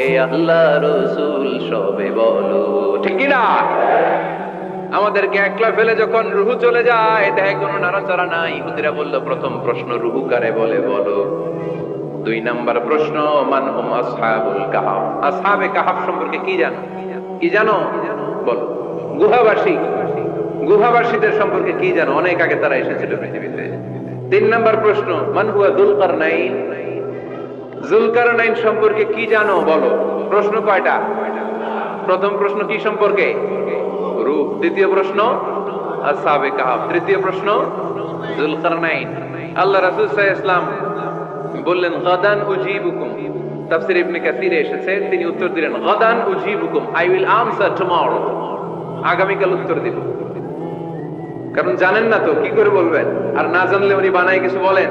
হে আল্লাহ রসুল, সবে বলো। ঠিক না আমাদেরকে একলা ফেলে যখন রুহু চলে যায়, দেহে কোনো নাড়াচাড়া নাই। ইহুদিরা বলল, প্রথম প্রশ্ন রুহু কারে বলে, বলো। দুই নাম্বার প্রশ্ন, মান হুম আসহাবুল কাহাফ আসহাবে কাহাফ সম্পর্কে কি জানো? কি জানো? বলো। গুহাবাসী। গুহাবাসীদের সম্পর্কে কি জানো? অনেক আগে তারা এসেছিল পৃথিবীতে। তিন নাম্বার প্রশ্ন, মান হুয়া দুলকার নাইন জুলকার নাইন সম্পর্কে কি জানো, বলো? প্রশ্ন কয়টা? প্রথম প্রশ্ন কি সম্পর্কে? রূপ। দ্বিতীয় প্রশ্ন তৃতীয় প্রশ্ন জুলকার নাইন আল্লাহ রাসূল ইসলাম বললেন, গাদান উজিবুকুম। তাফসীর ইবনে কাসিরে এসেছে, তিনি উত্তর দিলেন, গাদান উজিবুকুম। আই উইল আনসার টুমরো আগামীকাল উত্তর দিব। কারণ জানেন না তো, কি করে বলবেন? আর না জানলে উনি বানায় কিছু বলেন?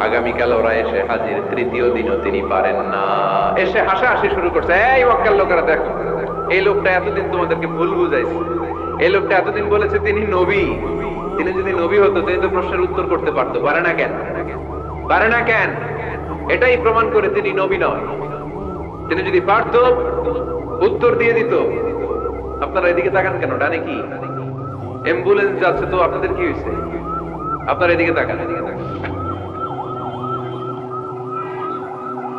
আগামীকাল ওরা এসে হাজির, তৃতীয় দিনও তিনি পারেন না। এসে হাসাহাসি শুরু করছে। এই ওয়াক্কাল লোকেরা দেখো, এই লোকটা এতদিন তোমাদেরকে ভুল বুঝাইছে। এই লোকটা এতদিন বলেছে তিনি নবী। তিনি যদি নবী হতো, তিনি তো প্রশ্নের উত্তর করতে পারতো। পারে না কেন? পারে না কেন? এটাই প্রমাণ করে তিনি নবী নয়। তিনি যদি পারত, উত্তর দিয়ে দিত। আপনারা এদিকে তাকান কেন? ডানে কি? অ্যাম্বুলেন্স যাচ্ছে তো আপনাদের কি হয়েছে আপনারা এদিকে তাকান এদিকে তাকান।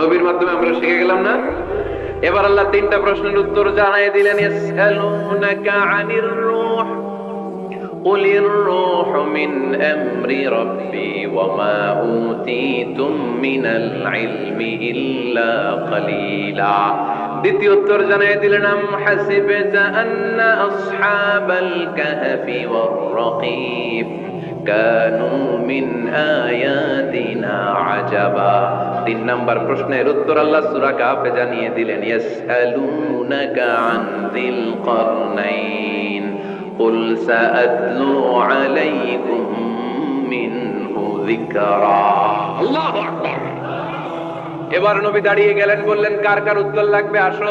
নবীর মাধ্যমে আমরা শিখে গেলাম না এবার আল্লাহ তিনটা প্রশ্নের উত্তর জানাই দিলেন ইয়াসআলুনাকা আনির রূহ قل الروح من أمر ربي وما أوتيتم من العلم إلا قليلا দ্বিতীয় উত্তর জানাই দিলেন আম হাসিবতা আন্না আসহাবাল কাহফি ওয়ার রাকিব কানু মিন আয়াতিনা আজাবা তিন নাম্বার প্রশ্নের উত্তর আল্লাহ সূরা কাফে জানিয়ে দিলেন ইয়াসআলুনাকা আন যিল কারনাইন قل سأتلو عليكم منه ذكرا الله أكبر এবার নবী দাঁড়িয়ে গেলেন বললেন কার কার উত্তর লাগবে আসো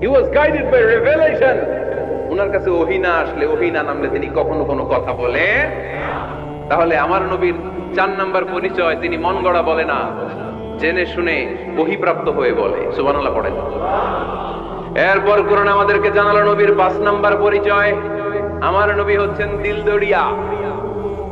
হি ওয়াজ ওনার কাছে ওহি না আসলে ওহি না নামলে তিনি কখনো কোনো কথা বলে তাহলে আমার নবীর চার নাম্বার পরিচয় তিনি মন গড়া বলে না, জেনে শুনে ওহিপ্রাপ্ত হয়ে বলে। সুবহানাল্লাহ পড়েন। এরপর কোরআন আমাদেরকে জানালো নবীর পাঁচ নাম্বার পরিচয়। আমার নবী হচ্ছেন দিলদড়িয়া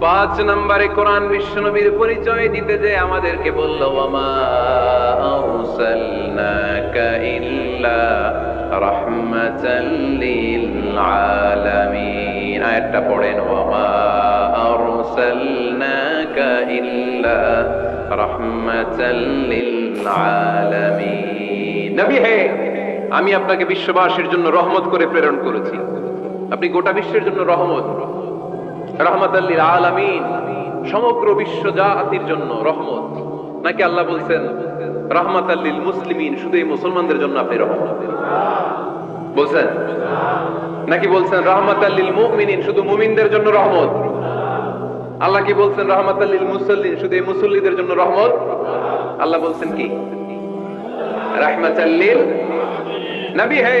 পাঁচ নম্বরে কোরআন বিশ্বনবীর পরিচয় দিতে যে আমাদেরকে বলল আয়াতটা পড়েন হে, আমি আপনাকে বিশ্ববাসীর জন্য রহমত করে প্রেরণ করেছি। আপনি গোটা বিশ্বের জন্য রহমত। রহমতাল্লিল আলামিন, সমগ্র বিশ্ব জাতির জন্য রহমত। নাকি আল্লাহ বলছেন রহমতাল্লিল মুসলিমিন, শুধু এই মুসলমানদের জন্য আপনি রহমত বলছেন? নাকি বলছেন রহমতাল্লিল মুমিনিন, শুধু মুমিনদের জন্য রহমত? আল্লাহ কি বলছেন রহমতাল্লিল মুসল্লিন, শুধু এই মুসল্লিদের জন্য রহমত? আল্লাহ বলছেন কি? রহমতাল্লিল নবী, হে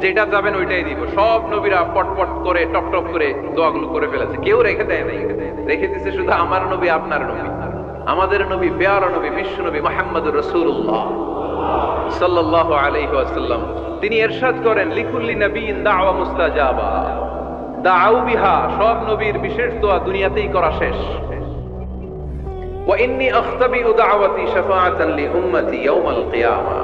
যেটা যাবেন ওইটাই দিব। সব নবীরা পটপট করে টপ টপ করে দোয়াগুলো করে ফেলেছে। কেউ রেখে দেয় নাই। রেখে দিছে শুধু আমার নবী, আপনার নবী। আমাদের নবী বেয়ার নবী, বিশ্ব নবী মোহাম্মদ রসুল্লাহ সাল্লাহ আলাইহি আসাল্লাম তিনি এরশাদ করেন লিখুল্লি নবীন দাওয়া মুস্তাজাবা। দাউ বিহা, সব নবীর বিশেষ দোয়া দুনিয়াতেই করা শেষ। ওয়া ইন্নী আখতাবি দাওয়াতি শাফাআতান লি উম্মতি ইয়াউমাল কিয়ামা।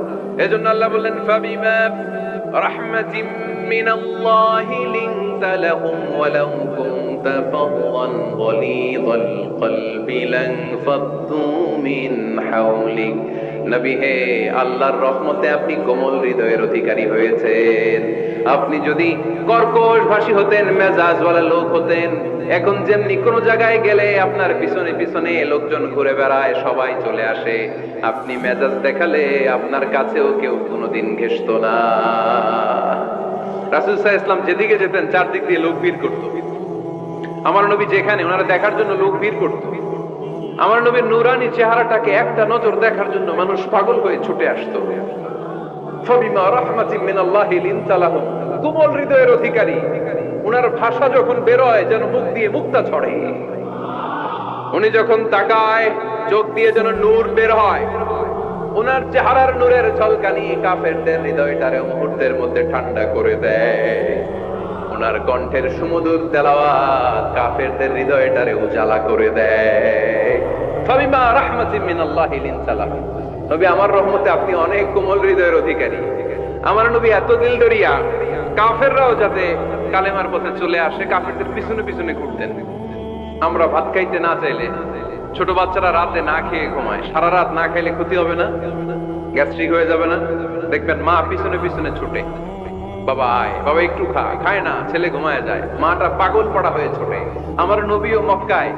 এজন্য আল্লাহ বললেন, ফাবিমা রাহমাতিম মিনাল্লাহি লিনতা লাহুম ওয়ালাউ কুনতা ফাদদান গলিযাল কলবি লান ফাদ্দু মিন হাওলিক। নবী আল্লাহর রহমতে আপনি কোমল হৃদয়ের অধিকারী হয়েছেন। আপনি যদি কর্কশ ভাষী হতেন, মেজাজওয়ালা লোক হতেন, এখন যেমনি কোন জায়গায় গেলে আপনার পিছনে পিছনে লোকজন ঘুরে বেড়ায়, সবাই চলে আসে। আপনি মেজাজ দেখালে আপনার কাছেও কেউ কোনোদিন ঘেসত না। রাসুল সাহা ইসলাম যেদিকে যেতেন, চারদিক দিয়ে লোক ভিড় করত। আমার নবী যেখানে, ওনারা দেখার জন্য লোক ভিড় করত। আমার নবীর নুরানি চেহারাটাকে একটা নজর দেখার জন্য মানুষ পাগল হয়ে ছুটে আসতো। ফবিমা মিনাল্লাহি কোমল হৃদয়ের অধিকারী। ভাষা যখন বেরোয়, যেন মুখ দিয়ে মুক্তা ছড়ে। উনি যখন তাকায়, চোখ দিয়ে যেন নূর বের হয়। উনার চেহারার নূরের ঝলকানি কাফেরদের হৃদয়টারে মুহূর্তের মধ্যে ঠান্ডা করে দেয়। ওনার কণ্ঠের সুমধুর তেলাওয়াত কাফেরদের হৃদয়টারে উজালা করে দেয়। ফাবিমা রাহমাতিন মিনাল্লাহি লিনতা লাহুম নবী আমার রহমতে আপনি অনেক কোমল হৃদয়ের অধিকারী। আমার নবী এত দিল দরিয়া, কাফেররাও যাতে কালেমার পথে চলে আসে, কাফেরদের পিছনে পিছনে ঘুরতেন। আমরা ভাত খাইতে না চাইলে, ছোট বাচ্চারা রাতে না খেয়ে ঘুমায়, সারা রাত না খাইলে ক্ষতি হবে না, গ্যাস্ট্রিক হয়ে যাবে না। দেখবেন মা পিছনে পিছনে ছুটে। বাবা আয়, বাবা একটু খা, খায় না, ছেলে ঘুমায় যায়, মাটা পাগল পড়া হয়ে ছোটে। আমার নবীও মক্কায়